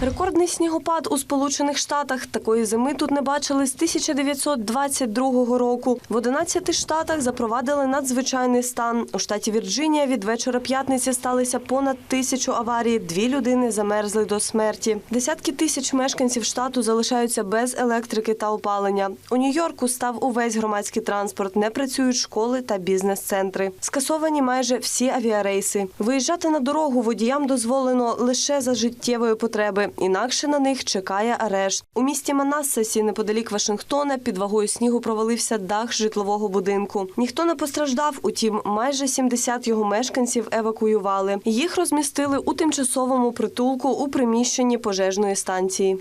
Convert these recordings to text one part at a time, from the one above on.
Рекордний снігопад у Сполучених Штатах. Такої зими тут не бачили з 1922 року. В 11 штатах запровадили надзвичайний стан. У штаті Вірджинія від вечора п'ятниці сталися понад тисячу аварій. Дві людини замерзли до смерті. Десятки тисяч мешканців штату залишаються без електрики та опалення. У Нью-Йорку став увесь громадський транспорт. Не працюють школи та бізнес-центри. Скасовані майже всі авіарейси. Виїжджати на дорогу водіям дозволено лише за життєвої потреби, інакше на них чекає арешт. У місті Манассасі, неподалік Вашингтона, під вагою снігу провалився дах житлового будинку. Ніхто не постраждав, утім, майже 70 його мешканців евакуювали. Їх розмістили у тимчасовому притулку у приміщенні пожежної станції.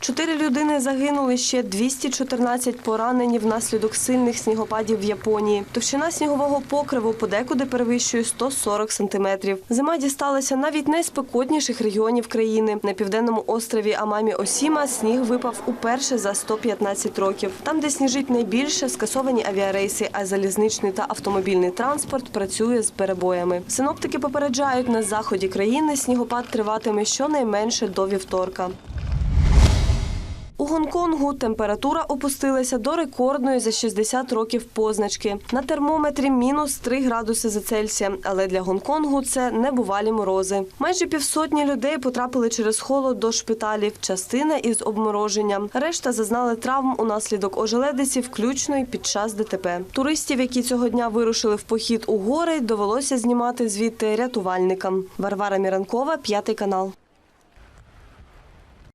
Чотири людини загинули, ще 214 поранені внаслідок сильних снігопадів в Японії. Товщина снігового покриву подекуди перевищує 140 сантиметрів. Зима дісталася навіть найспекотніших регіонів країни. На південному острові Амамі Осіма сніг випав уперше за 115 років. Там, де сніжить найбільше, скасовані авіарейси, а залізничний та автомобільний транспорт працює з перебоями. Синоптики попереджають, на заході країни снігопад триватиме щонайменше до вівторка. У Гонконгу температура опустилася до рекордної за 60 років позначки. На термометрі мінус 3 градуси за Цельсієм, але для Гонконгу це небувалі морози. Майже півсотні людей потрапили через холод до шпиталів, частина із обмороженням. Решта зазнали травм унаслідок ожеледиці, включно й під час ДТП. Туристів, які цього дня вирушили в похід у гори, довелося знімати звідти рятувальникам. Варвара Міранкова, п'ятий канал.